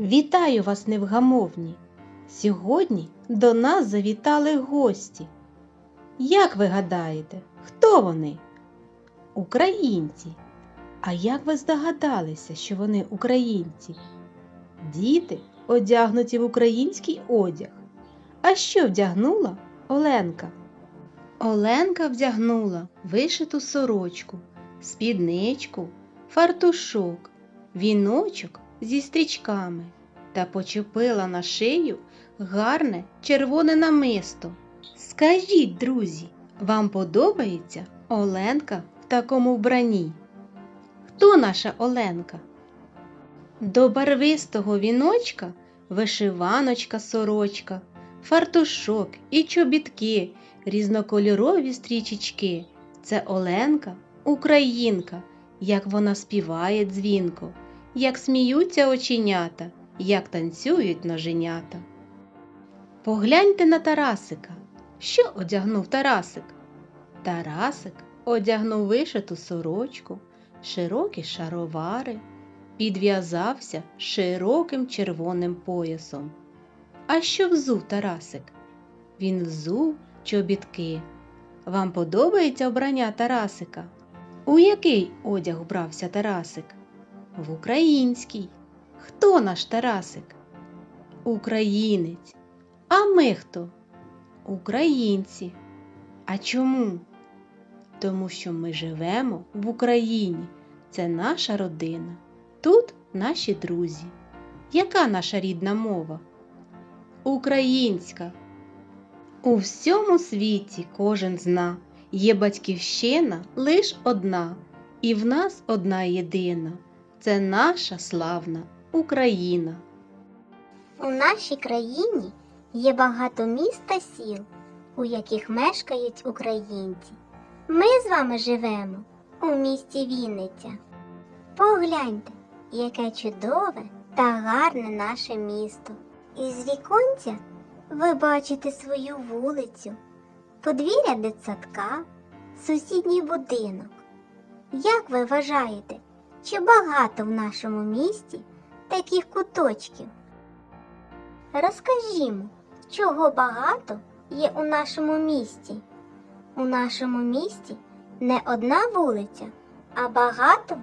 Вітаю вас, невгамовні! Сьогодні до нас завітали гості. Як ви гадаєте, хто вони? Українці. А як ви здогадалися, що вони українці? Діти одягнуті в український одяг. А що вдягнула Оленка? Оленка вдягнула вишиту сорочку, спідничку, фартушок, віночок зі стрічками та почепила на шию гарне червоне намисто. Скажіть, друзі, вам подобається Оленка в такому вбранні? Хто наша Оленка? До барвистого віночка вишиваночка сорочка, фартушок і чобітки, різнокольорові стрічечки. Це Оленка, українка, як вона співає дзвінко, як сміються оченята, як танцюють ноженята. Погляньте на Тарасика. Що одягнув Тарасик? Тарасик одягнув вишиту сорочку, широкі шаровари, підв'язався широким червоним поясом. А що взув Тарасик? Він взув чобітки. Вам подобається обрання Тарасика? У який одяг вбрався Тарасик? В український. Хто наш Тарасик? Українець. А ми хто? Українці. А чому? Тому що ми живемо в Україні. Це наша родина. Тут наші друзі. Яка наша рідна мова? Українська. У всьому світі кожен зна, є батьківщина лиш одна, і в нас одна єдина. Це наша славна Україна. У нашій країні є багато міст та сіл, у яких мешкають українці. Ми з вами живемо у місті Вінниця. Погляньте, яке чудове та гарне наше місто. Із віконця ви бачите свою вулицю, подвір'я дитсадка, сусідній будинок. Як ви вважаєте, чи багато в нашому місті таких куточків? Розкажімо, чого багато є у нашому місті. У нашому місті не одна вулиця, а багато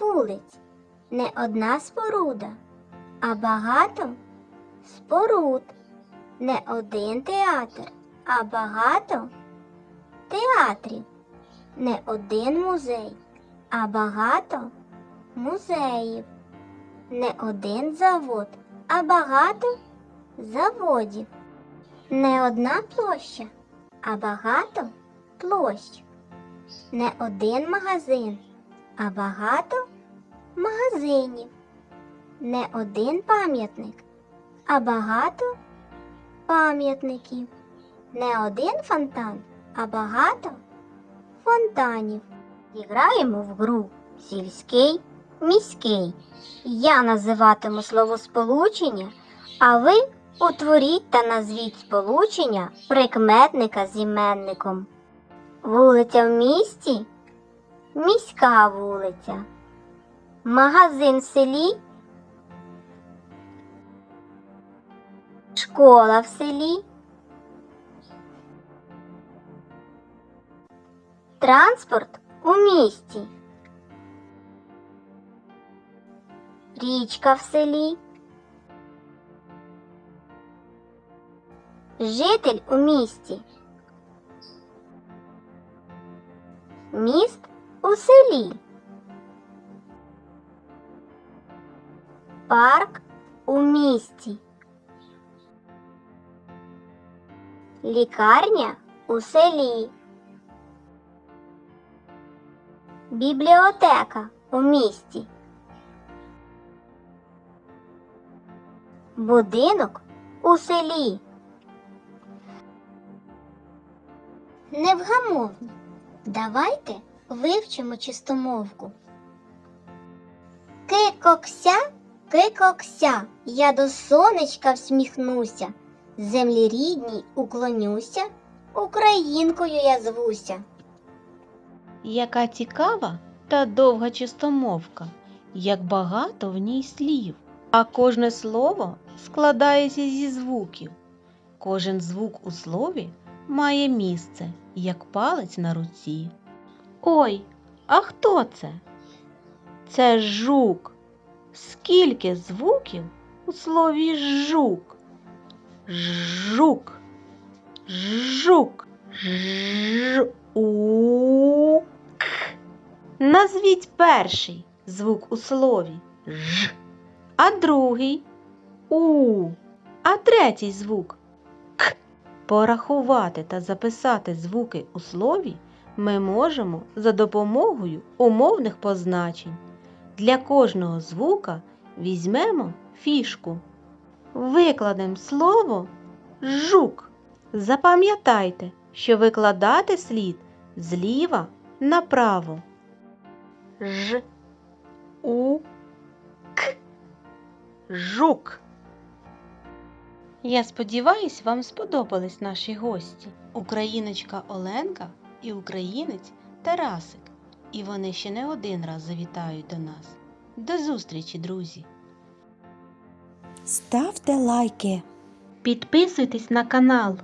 вулиць, не одна споруда, а багато споруд, не один театр, а багато театрів, не один музей, а багато музеїв, не один завод, а багато заводів, не одна площа, а багато площ, не один магазин, а багато магазинів, не один пам'ятник, а багато пам'ятників, не один фонтан, а багато фонтанів. Граємо в гру сільський, міський. Я називатиму словосполучення, а ви утворіть та назвіть сполучення прикметника з іменником. Вулиця в місті міська вулиця. Магазин в селі. Школа в селі. Транспорт у місті. Річка в селі. Житель у місті. Міст у селі. Парк у місті. Лікарня у селі. Бібліотека у місті. Будинок у селі. Невгамовні. Давайте вивчимо чистомовку. Кикокся, кикокся, я до сонечка всміхнуся, землі рідній уклонюся, українкою я звуся. Яка цікава та довга чистомовка, як багато в ній слів. А кожне слово складається зі звуків. Кожен звук у слові має місце, як палець на руці. Ой, а хто це? Це жук. Скільки звуків у слові жук? Жук. Жук. Жук. Назвіть перший звук у слові ж, а другий у, а третій звук к. Порахувати та записати звуки у слові ми можемо за допомогою умовних позначень. Для кожного звука візьмемо фішку. Викладемо слово жук. Запам'ятайте, що викладати слід зліва направо. Ж, у, к, жук. Я сподіваюсь, вам сподобались наші гості. Україночка Оленка і українець Тарасик. І вони ще не один раз завітають до нас. До зустрічі, друзі! Ставте лайки. Підписуйтесь на канал.